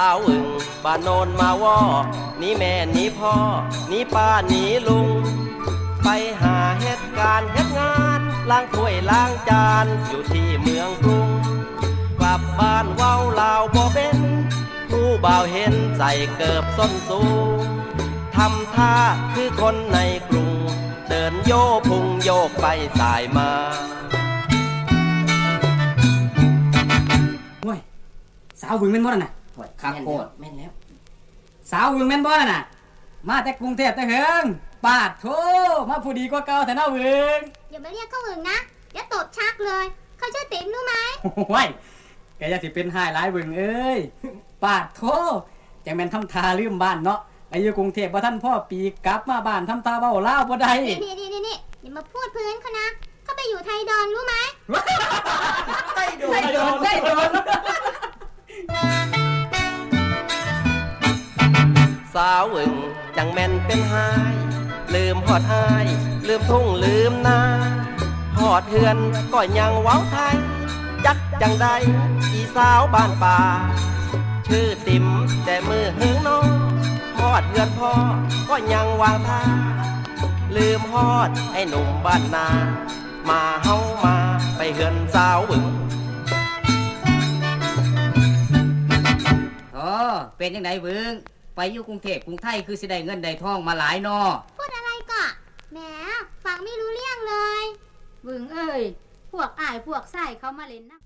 าวอึ่งบ้านโนนมาว่อนี่แม่นี่พ่อนี่ป้านี่ลุง ไปหาเหตุการณ์เหตุงานล้างถ้วยล้างจานอยู่ที่เมืองกรุง กลับบ้านเว้าลาวบ่เป็นผู้บ่าวเห็นใส่เกิบส้นสูงทำท่าคือคนในกรุง เดินโยพุงโยกไปสายมาโอ้ยสาววึงแม่นบ่นั่ นน่ะข้างโคตร แม่นแล้วสาววึงแม่นบ่นั่นน่ะ มาแต่กรุงเทพแต่เฮิงปาดโธมาผู้ดีกว่าเก่าแต่น่าวึงอย่ามาเรียกเขาหึงนะเดี๋ยวตบชักเลย เขาชื่อติ๋มรู้ไหมโอ้ยแกอย่าสิเป็นหายหลายวึงเอ้ยปาดโธจังแม่นทำทาลืมบ้านเนาะไปอยู่กรุงเทพบ่ทันพ่อปีกลับมาบ้านทำตาเว้าลาวบ่ได้นี่นี่นี่นี่อย่ามาพูดพื้นเขานะเขาไปอยู่ไทยดอนรู้ไหม ได้โดนได้โดนสาวอึ่งจังแม่นเป็นหาย ลืมหอดอาย ลืมทุ่งลืมนาหอดเฮือนก็ยังว้าวไทย จักจังใดอีสาวบ้านป่า ชื่อติ๋มแต่มือเฮืองน้องหอดเฮือนพ่อก็ยังวางท่าลืมหอดไอ้หนุ่มบ้านนา มาเฮามาไปเฮือนสาวอึ่งโอ้เป็นยังไงเบิง ไปอยู่กรุงเทพกรุงไทยคือสิได้เงินได้ทองมาหลายนอพูดอะไรก่อแหมฟังไม่รู้เรื่องเลย บึงเอ้ย พวกอ้ายพวกไส้เขามาเล่นนะ